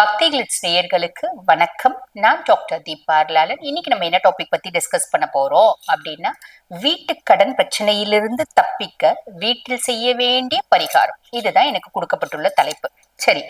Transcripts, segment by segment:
பக்தி கிளிட்ஸ் நேயர்களுக்கு வணக்கம். நான் டாக்டர் தீபார்லாலன் இன்னைக்கு நம்ம என்ன டாபிக் பத்தி டிஸ்கஸ் பண்ண போறோம் அப்படின்னா வீட்டு கடன் பிரச்சனையிலிருந்து தப்பிக்க வீட்டில் செய்ய வேண்டிய பரிகாரம். இதுதான் எனக்கு கொடுக்கப்பட்டுள்ள தலைப்பு. சரி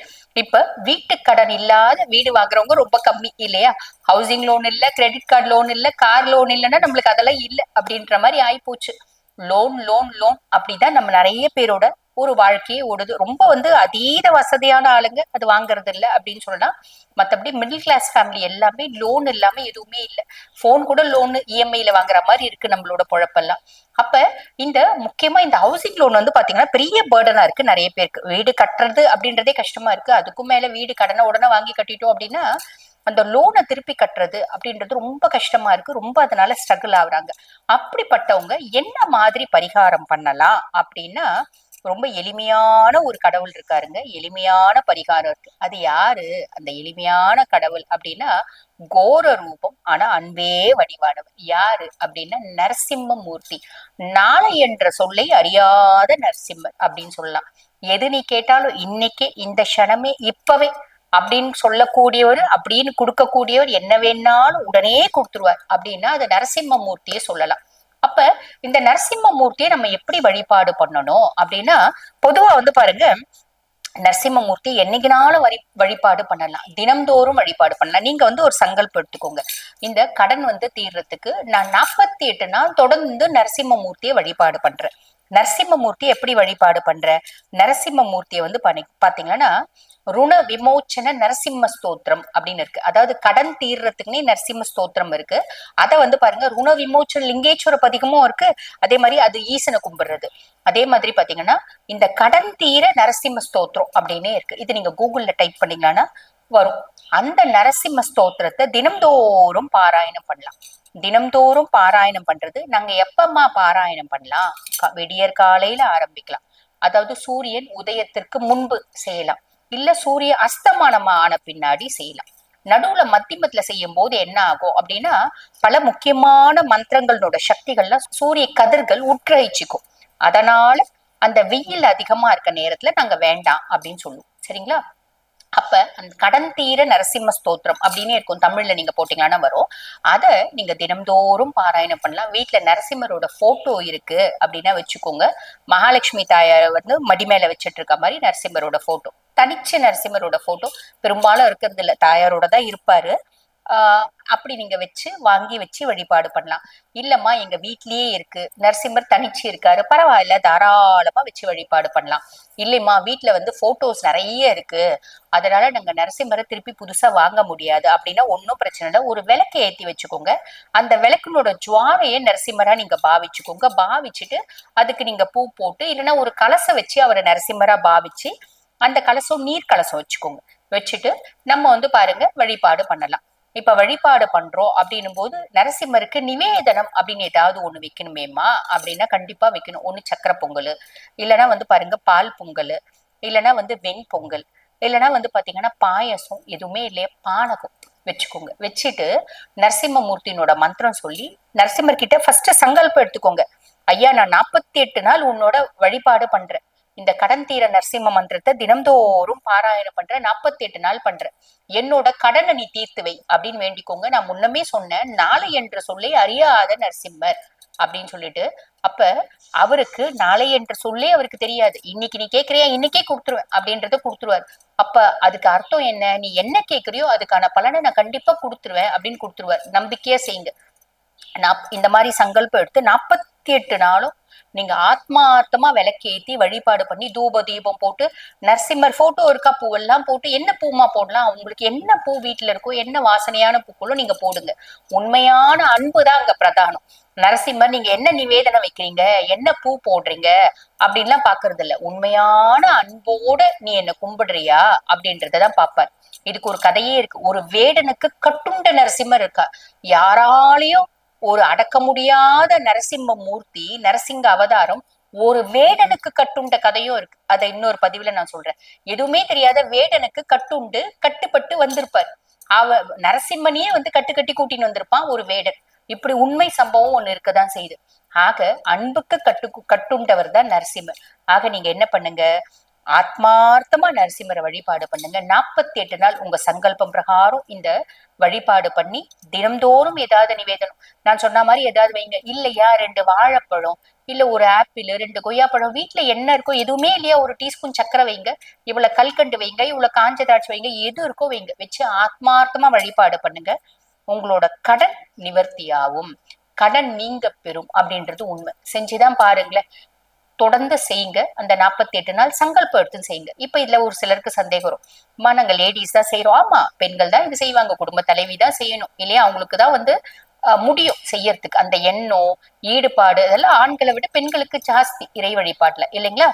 இப்ப வீட்டு கடன் இல்லாத வீடு வாங்குறவங்க ரொம்ப கம்மி இல்லையா? ஹவுசிங் லோன் இல்ல கிரெடிட் கார்டு லோன் இல்ல கார் லோன் இல்லைன்னா நம்மளுக்கு அதெல்லாம் இல்லை அப்படின்ற மாதிரி ஆயிப்போச்சு. லோன் லோன் லோன் அப்படிதான் நம்ம நிறைய பேரோட ஒரு வாழ்க்கையே ஓடுது. ரொம்ப வந்து அதீத வசதியான ஆளுங்க அது வாங்குறது இல்லை அப்படின்னு சொல்லலாம். மற்றபடி மிடில் கிளாஸ் ஃபேமிலி எல்லாமே லோன் இல்லாம எதுவுமே இல்லை. ஃபோன் கூட லோன் இஎம்ஐல வாங்குற மாதிரி இருக்கு நம்மளோட பொழப்பெல்லாம். அப்ப இந்த முக்கியமா இந்த ஹவுசிங் லோன் வந்து பாத்தீங்கன்னா பெரிய பேர்டனா இருக்கு நிறைய பேருக்கு. வீடு கட்டுறது அப்படின்றதே கஷ்டமா இருக்கு. அதுக்கும் மேல வீடு கடனை உடனே வாங்கி கட்டிட்டோம் அப்படின்னா அந்த லோனை திருப்பி கட்டுறது அப்படின்றது ரொம்ப கஷ்டமா இருக்கு. ரொம்ப அதனால ஸ்ட்ரகிள் ஆகுறாங்க. அப்படிப்பட்டவங்க என்ன மாதிரி பரிகாரம் பண்ணலாம் அப்படின்னா ரொம்ப எளிமையான ஒரு கடவுள் இருக்காருங்க. எளிமையான பரிகாரம் இருக்கு. அது யாரு? அந்த எளிமையான கடவுள் அப்படின்னா கோர ரூபம். ஆனா அன்பே வடிவானவர். யாரு அப்படின்னா நரசிம்ம மூர்த்தி. நாளை என்ற சொல்லை அறியாத நரசிம்மர் அப்படின்னு சொல்லலாம். எது நீ கேட்டாலும் இன்னைக்கே இந்த க்ஷணமே இப்பவே அப்படின்னு சொல்லக்கூடியவர் அப்படின்னு கொடுக்கக்கூடியவர் என்ன வேணாலும் உடனே கொடுத்துருவார். அப்படின்னா அது நரசிம்ம மூர்த்தியை சொல்லலாம். அப்ப இந்த நரசிம்ம மூர்த்தியை நம்ம எப்படி வழிபாடு பண்ணணும் அப்படின்னா பொதுவா வந்து பாருங்க நரசிம்மமூர்த்தி என்னைக்குனாலும் வழி வழிபாடு பண்ணலாம். தினம்தோறும் வழிபாடு பண்ணலாம். நீங்க வந்து ஒரு சங்கல்பம் எடுத்துக்கோங்க. இந்த கடன் வந்து தீர்றதுக்கு நான் நாற்பத்தி எட்டு நாள் தொடர்ந்து நரசிம்மமூர்த்தியை வழிபாடு பண்றேன். நரசிம்மமூர்த்தி எப்படி வழிபாடு பண்ற? நரசிம்மமூர்த்தியை வந்து பாத்தீங்கன்னா ருண விமோச்சன நரசிம்ம ஸ்தோத்திரம் அப்படின்னு இருக்கு. அதாவது கடன் தீர்றதுக்குனே நரசிம்ம ஸ்தோத்திரம் இருக்கு. அதை வந்து பாருங்க ருண விமோச்சன லிங்கேஸ்வர பதிகமும் இருக்கு. அதே மாதிரி அது ஈசனை கும்பிடுறது. அதே மாதிரி பாத்தீங்கன்னா இந்த கடன் தீர நரசிம்ம ஸ்தோத்திரம் அப்படின்னே இருக்கு. இது நீங்க கூகுள்ல டைப் பண்ணீங்கன்னா வரும். அந்த நரசிம்ம ஸ்தோத்திரத்தை தினம்தோறும் பாராயணம் பண்ணலாம். தினம்தோறும் பாராயணம் பண்றது நாங்க எப்பமா பாராயணம் பண்ணலாம்? விடியற் காலையில ஆரம்பிக்கலாம். அதாவது சூரியன் உதயத்திற்கு முன்பு செய்யலாம். இல்ல சூரிய அஸ்தமானம் ஆன பின்னாடி செய்யலாம். நடுவுல மத்தியமத்துல செய்யும் போது என்ன ஆகும் அப்படின்னா பல முக்கியமான மந்திரங்களோட சக்திகள்லாம் சூரிய கதிர்கள் உட்கிரகிச்சுக்கும். அதனால அந்த வெயில் அதிகமா இருக்க நேரத்துல நாங்க வேண்டாம் அப்படின்னு சொல்லுவோம். சரிங்களா? அப்ப அந்த கடன் தீர நரசிம்ம ஸ்தோத்திரம் அப்படின்னு இருக்கும். தமிழ்ல நீங்க போட்டீங்களான்னா வரும். அதை நீங்க தினம்தோறும் பாராயணம் பண்ணலாம். வீட்டுல நரசிம்மரோட போட்டோ இருக்கு அப்படின்னா வச்சுக்கோங்க. மகாலட்சுமி தாயார வந்து மடி மேல வச்சிட்டு இருக்க மாதிரி நரசிம்மரோட போட்டோ தனிச்ச நரசிம்மரோட போட்டோ பெரும்பாலும் இருக்கிறது இல்ல. தாயாரோட தான் இருப்பாரு. அப்படி நீங்க வச்சு வாங்கி வச்சு வழிபாடு பண்ணலாம். இல்லம்மா எங்க வீட்லயே இருக்கு. நரசிம்மர் தனிச்சு இருக்காரு. பரவாயில்ல தாராளமா வச்சு வழிபாடு பண்ணலாம். இல்லைம்மா வீட்டுல வந்து போட்டோஸ் நிறைய இருக்கு. அதனால நாங்க நரசிம்மரை திருப்பி புதுசா வாங்க முடியாது. அப்படின்னா ஒன்றும் பிரச்சனை இல்லை. ஒரு விளக்கை ஏத்தி வச்சுக்கோங்க. அந்த விளக்கினோட ஜுவாலையே நரசிம்மரா நீங்க பாவிச்சுக்கோங்க. பாவிச்சுட்டு அதுக்கு நீங்க பூ போட்டு இல்லைன்னா ஒரு கலசை வச்சு அவரை நரசிம்மரா பாவிச்சு அந்த கலசம் நீர் கலசம் வச்சுக்கோங்க. வச்சுட்டு நம்ம வந்து பாருங்க வழிபாடு பண்ணலாம். இப்ப வழிபாடு பண்றோம் அப்படின்னும் போது நரசிம்மருக்கு நிவேதனம் அப்படின்னு ஏதாவது ஒண்ணு வைக்கணுமேமா அப்படின்னா கண்டிப்பா வைக்கணும். ஒண்ணு சக்கரை பொங்கல் இல்லைன்னா வந்து பாருங்க பால் பொங்கல் இல்லைன்னா வந்து வெண் பொங்கல் இல்லைன்னா வந்து பாத்தீங்கன்னா பாயசம் எதுவுமே இல்லையா பானகம் வச்சுக்கோங்க. வச்சுட்டு நரசிம்மமூர்த்தினோட மந்திரம் சொல்லி நரசிம்மர் கிட்ட ஃபர்ஸ்ட் சங்கல்பம் எடுத்துக்கோங்க. ஐயா நான் நாற்பத்தி எட்டு நாள் உன்னோட வழிபாடு பண்றேன். இந்த கடன் தீர நரசிம்ம மந்திரத்தை தினம்தோறும் பாராயணம் பண்றேன் நாற்பத்தி எட்டு நாள் பண்றேன் என்னோட கடனை நீ தீர்த்து வை அப்படின்னு வேண்டிக்கோங்க. நான் முன்னமே சொன்னேன் நாளை என்ற சொல்லை அறியாத நரசிம்மர் அப்படின்னு சொல்லிட்டு அப்ப அவருக்கு நாளை என்ற சொல்லே அவருக்கு தெரியாது. இன்னைக்கு நீ கேக்குறியா? இன்னைக்கே கொடுத்துருவேன் அப்படின்றத கொடுத்துருவார். அப்ப அதுக்கு அர்த்தம் என்ன? நீ என்ன கேக்குறியோ அதுக்கான பலனை நான் கண்டிப்பா கொடுத்துருவேன் அப்படின்னு கொடுத்துருவார். நம்பிக்கையா செய்யுங்க. நான் இந்த மாதிரி சங்கல்பம் எடுத்து நாற்பத்தி எட்டு நாளும் நீங்க ஆத்மார்த்தமா விளக்கேத்தி வழிபாடு பண்ணி தூப தீபம் போட்டு நரசிம்மர் போட்டோ இருக்கா? பூவெல்லாம் போட்டு என்ன பூமா போடலாம்? உங்களுக்கு என்ன பூ வீட்டுல இருக்கோ என்ன வாசனையான பூக்களோ நீங்க போடுங்க. உண்மையான அன்பு தான் அங்க பிரதானம். நரசிம்மர் நீங்க என்ன நிவேதனம் வைக்கிறீங்க? என்ன பூ போடுறீங்க? அப்படின்லாம் பாக்குறது இல்ல உண்மையான அன்போட நீ என்ன கும்பிடுறியா? அப்படின்றதான் பாப்பார். இதுக்கு ஒரு கதையே இருக்கு. ஒரு வேடனுக்கு கட்டுண்ட நரசிம்மர் இருக்கா யாராலையும் ஒரு அடக்க முடியாத நரசிம்ம மூர்த்தி நரசிங்க அவதாரம் ஒரு வேடனுக்கு கட்டுண்ட கதையும் இருக்கு. அதை இன்னொரு பதிவுல நான் சொல்றேன். எதுவுமே தெரியாத வேடனுக்கு கட்டுண்டு கட்டுப்பட்டு வந்திருப்பார். அவ நரசிம்மனையே வந்து கட்டு கட்டி கூட்டின்னு வந்திருப்பான் ஒரு வேடன். இப்படி உண்மை சம்பவம் ஒண்ணு இருக்கதான் செய்யுது. ஆக அன்புக்கு கட்டு கட்டுண்டவர் தான் நரசிம்மர். ஆக நீங்க என்ன பண்ணுங்க? ஆத்மார்த்தமா நரசிம்மரை வழிபாடு பண்ணுங்க. நாற்பத்தி எட்டு நாள் உங்க சங்கல்பம் பிரகாரம் இந்த வழிபாடு பண்ணி தினம்தோறும் ஏதாவது நிவேதனம். நான் சொன்ன மாதிரி ஏதாவது வைங்க. இல்லையா? ரெண்டு வாழைப்பழம் இல்ல ஒரு ஆப்பிள் ரெண்டு கொய்யாப்பழம். வீட்டுல என்ன இருக்கோ எதுவுமே இல்லையா? ஒரு டீஸ்பூன் சக்கரை வைங்க. இவ்வளவு கல்கண்டு வைங்க. இவ்வளவு காஞ்ச திராட்சை வைங்க. எது இருக்கோ வைங்க. வச்சு ஆத்மார்த்தமா வழிபாடு பண்ணுங்க. உங்களோட கடன் நிவர்த்தியாகும். கடன் நீங்க பெறும் அப்படின்றது உண்மை. செஞ்சுதான் பாருங்களேன். தொடர்ந்து செய்யுங்க. அந்த நாற்பத்தி எட்டு நாள் சங்கல்பம் எடுத்து செய்யுங்க. இப்ப இதுல ஒரு சிலருக்கு சந்தேகம் வரும். அம்மா நாங்க லேடிஸ் தான் செய்யறோம் ஆமா பெண்கள் தான் இது செய்வாங்க. குடும்ப தலைவி தான் செய்யணும். இல்லையா? அவங்களுக்கு தான் வந்து அஹ், முடியும் செய்யறதுக்கு. அந்த எண்ணம் ஈடுபாடு அதெல்லாம் ஆண்களை விட பெண்களுக்கு ஜாஸ்தி. இறை வழிபாட்டுல இல்லைங்களா?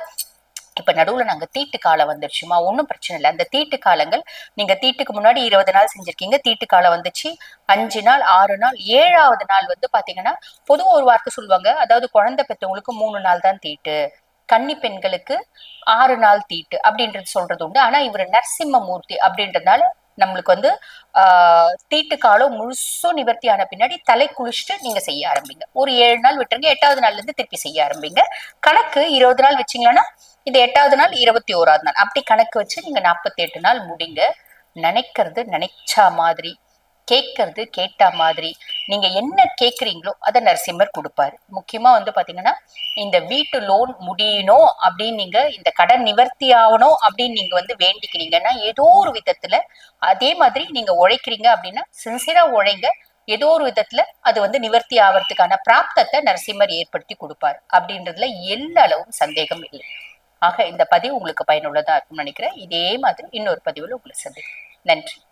இப்ப நடுவுல நாங்க தீட்டு காலம் வந்துருச்சுமா? ஒன்றும் பிரச்சனை இல்லை. அந்த தீட்டு காலங்கள் நீங்க தீட்டுக்கு முன்னாடி இருபது நாள் செஞ்சிருக்கீங்க. தீட்டு காலம் வந்துச்சு. அஞ்சு நாள் ஆறு நாள் ஏழாவது நாள் வந்து பாத்தீங்கன்னா பொதுவாக ஒரு வார்த்தை சொல்லுவாங்க. அதாவது குழந்தை பெற்றவங்களுக்கு மூணு நாள் தான் தீட்டு. கன்னி பெண்களுக்கு ஆறு நாள் தீட்டு அப்படின்றது சொல்றது உண்டு. ஆனா இவர் நரசிம்ம மூர்த்தி அப்படின்றதுனால நம்மளுக்கு வந்து ஆஹ் தீட்டு காலம் முழுசும் நிவர்த்தி ஆன பின்னாடி தலை குளிச்சுட்டு நீங்க செய்ய ஆரம்பிங்க. ஒரு ஏழு நாள் விட்டுருங்க எட்டாவது நாள்ல இருந்து திருப்பி செய்ய ஆரம்பிங்க. கணக்கு இருபது நாள் வச்சீங்கன்னா இது எட்டாவது நாள் இருபத்தி ஓராவது நாள். அப்படி கணக்கு வச்சு நீங்க நாற்பத்தி எட்டு நாள் முடிங்க. நினைக்கிறது நினைச்சா மாதிரி. கேட்கறது கேட்டா மாதிரி. நீங்க என்ன கேட்குறீங்களோ அதை நரசிம்மர் கொடுப்பாரு. முக்கியமா வந்து பாத்தீங்கன்னா இந்த வீட்டு லோன் முடியணும் அப்படின்னு நீங்க இந்த கடன் நிவர்த்தி ஆகணும் அப்படின்னு நீங்க வந்து வேண்டிக்கிறீங்கன்னா ஏதோ ஒரு விதத்துல அதே மாதிரி நீங்க உழைக்கிறீங்க அப்படின்னா சின்சியரா உழைங்க. ஏதோ ஒரு விதத்துல அது வந்து நிவர்த்தி ஆகிறதுக்கான பிராப்தத்தை நரசிம்மர் ஏற்படுத்தி கொடுப்பார். அப்படின்றதுல எல்லா அளவும் சந்தேகம் இல்லை. ஆக இந்த பதிவு உங்களுக்கு பயனுள்ளதா இருக்கும்னு நினைக்கிறேன். இதே மாதிரி இன்னொரு பதிவில் உங்களை சந்திக்கிறேன். நன்றி.